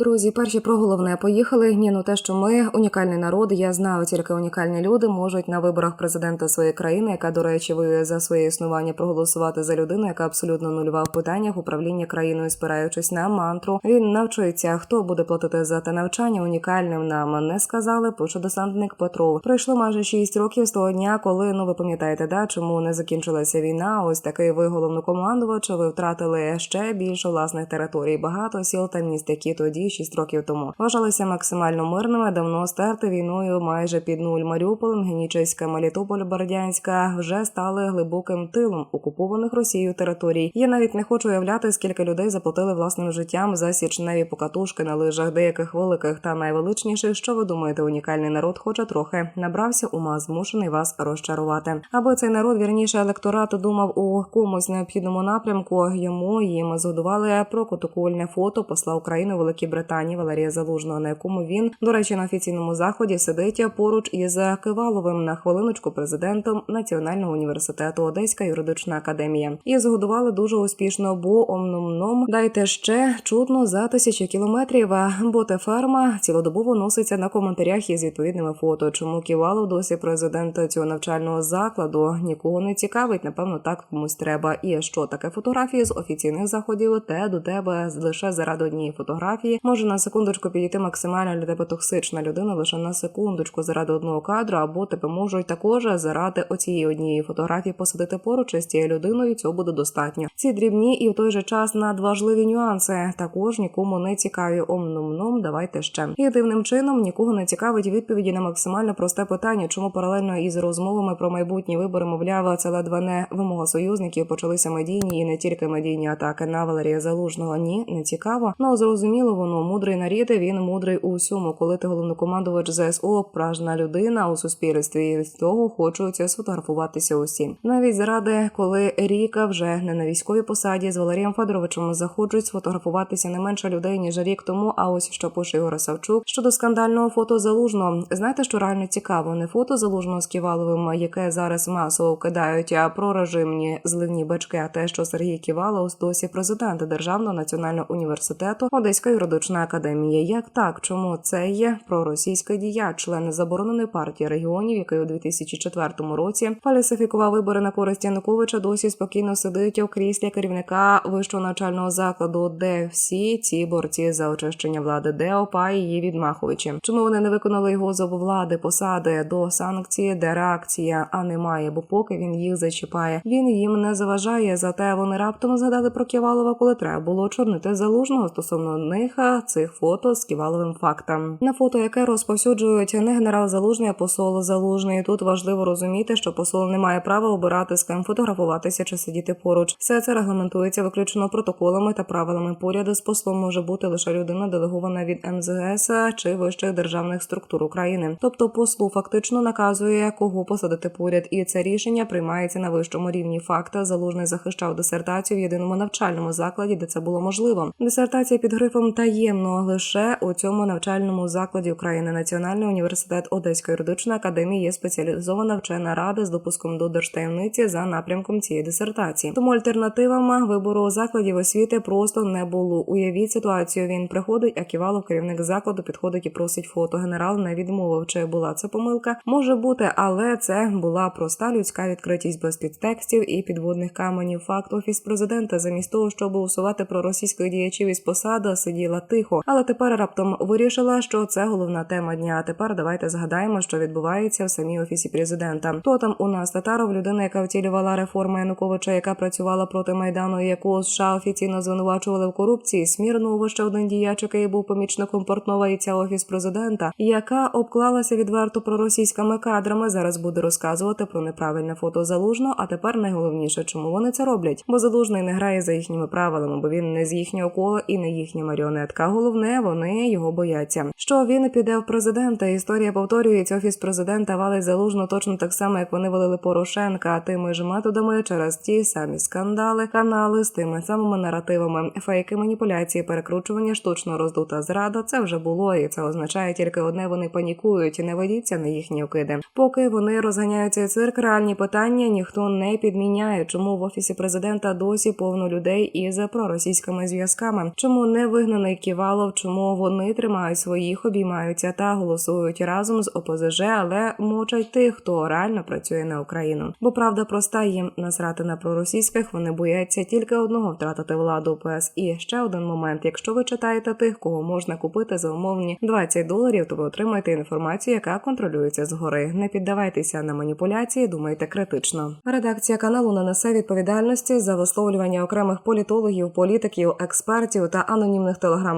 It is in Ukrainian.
Друзі, перші про головне поїхали. Ні, ну те, що ми унікальний народ. Я знаю, тільки унікальні люди можуть на виборах президента своєї країни, яка, до речі, воює за своє існування, проголосувати за людину, яка абсолютно нульова в питаннях управління країною, спираючись на мантру. Він навчується, хто буде платити за те навчання. Унікальним нам не сказали. Пише десантник Петров. Пройшло майже 6 років з того дня, коли ну ви пам'ятаєте, да чому не закінчилася війна. Ось такий ви головнокомандувач. Ви втратили ще більше власних територій. Багато сіл та міст, які тоді 6 років тому вважалися максимально мирними. Давно стерти війною майже під нуль Маріуполем, Генічеська, Мелітополь, Бердянська вже стали глибоким тилом окупованих Росією територій. Я навіть не хочу уявляти, скільки людей заплатили власним життям за січневі покатушки на лижах деяких великих та найвеличніших. Що ви думаєте, унікальний народ, хоча трохи набрався ума, змушений вас розчарувати. Аби цей народ вірніше електорат думав у комусь необхідному напрямку. Йому їм згодували протокольне фото посла України Великій Британії Валерія Залужного, на якому він, до речі, на офіційному заході сидить поруч із Киваловим на хвилиночку президентом Національного університету Одеська юридична академія. І згодували дуже успішно, бо омном-ном дайте ще чутно за тисячі кілометрів. Бо те ферма цілодобово носиться на коментарях із відповідними фото. Чому Ківалов досі президент цього навчального закладу нікого не цікавить? Напевно, так комусь треба. І що таке фотографії з офіційних заходів? Те до тебе лише заради однієї фотографії може на секундочку підійти максимально для тебе токсична людина лише на секундочку заради одного кадру, або тебе можуть також заради оцієї однієї фотографії посадити поруч із цією людиною. Цього буде достатньо. Ці дрібні і в той же час надважливі нюанси також нікому не цікаві. Ом-ном-ном, давайте ще і дивним чином нікого не цікавить відповіді на максимально просте питання, чому паралельно із розмовами про майбутні вибори, мовляв, це ледве не вимога союзників почалися медійні і не тільки медійні атаки на Валерія Залужного. Ні, не цікаво. Ну зрозуміло, воно мудрий нарід. Він мудрий у всьому, коли ти головнокомандувач ЗСУ, пражна людина у суспільстві. І з того хочуть сфотографуватися усі. Навіть заради, коли Ріка вже не на військовій посаді з Валерієм Федоровичем заходжуть сфотографуватися не менше людей ніж рік тому. А ось що пише Ігор Савчук щодо скандального фото залужного. Знаєте, що реально цікаво? Не фото залужного з Ківаловим, яке зараз масово кидають, а про режимні зливні бачки, а те, що Сергій Ківалов досі президент Державного національного університету Одеська юридична академія. Як так? Чому це є проросійський діяч, член забороненої партії регіонів, який у 2004 році фальсифікував вибори на користь Януковича, досі спокійно сидить у кріслі керівника вищого навчального закладу, де всі ці борці за очищення влади, де ОПА її відмахувачі. Чому вони не виконали його з влади, посади до санкції, де реакція, а немає, бо поки він їх зачіпає, він їм не заважає. Зате вони раптом згадали про Ківалова, коли треба було чорнити залужного стосовно них цих фото з Ківаловим фактом. На фото, яке розповсюджують не генерал Залужний, а посол Залужний. Тут важливо розуміти, що посол не має права обирати з ким фотографуватися чи сидіти поруч. Все це регламентується виключно протоколами та правилами. Поряд з послом може бути лише людина, делегована від МЗС чи вищих державних структур України. Тобто послу фактично наказує, кого посадити поряд, і це рішення приймається на вищому рівні. Факта залужний захищав дисертацію в єдиному навчальному закладі, де це було можливо. Дисертація під грифом таємно лише у цьому навчальному закладі України. Національний університет Одеської юридичної академії є спеціалізована вчена рада з допуском до держтаємниці за напрямком цієї дисертації. Тому альтернативами вибору закладів освіти просто не було. Уявіть ситуацію. Він приходить, а Ківалов, керівник закладу, підходить і просить фото. Генерал не відмовив, чи була це помилка. Може бути, але це була проста людська відкритість без підтекстів і підводних каменів. Факт офіс президента, замість того, щоб усувати проросійських діячів із посади, сиділа тихо. Але тепер раптом вирішила, що це головна тема дня. А тепер давайте згадаємо, що відбувається в самій офісі президента. Хто там у нас Татаров, людина, яка втілювала реформи Януковича, яка працювала проти майдану, яку США офіційно звинувачували в корупції. Смірново ще один діяч, який був помічником Портнова і ця офіс президента, яка обклалася відверто проросійськими кадрами. Зараз буде розказувати про неправильне фото залужно. А тепер найголовніше, чому вони це роблять? Бо залужний не грає за їхніми правилами, бо він не з їхнього кола і не їхня маріонетка. Головне, вони його бояться. Що він піде в президента? Історія повторюється. Офіс президента валить залужно точно так само, як вони валили Порошенка. Тими ж методами через ті самі скандали, канали з тими самими наративами, фейки, маніпуляції, перекручування, штучно роздута зрада. Це вже було, і це означає тільки одне: вони панікують. Не ведіться на їхні окиди. Поки вони розганяють цей цирк, реальні питання ніхто не підміняє. Чому в офісі президента досі повно людей із проросійськими зв'язками? Чому не вигнаний Ківалов, чому вони тримають своїх, обіймаються та голосують разом з ОПЗЖ, але мовчать тих, хто реально працює на Україну. Бо правда проста їм насрати на проросійських. Вони бояться тільки одного втратити владу ПС. І ще один момент: якщо ви читаєте тих, кого можна купити за умовні 20 доларів, то ви отримаєте інформацію, яка контролюється згори. Не піддавайтеся на маніпуляції, думайте критично. Редакція каналу не несе відповідальності за висловлювання окремих політологів, політиків, експертів та анонімних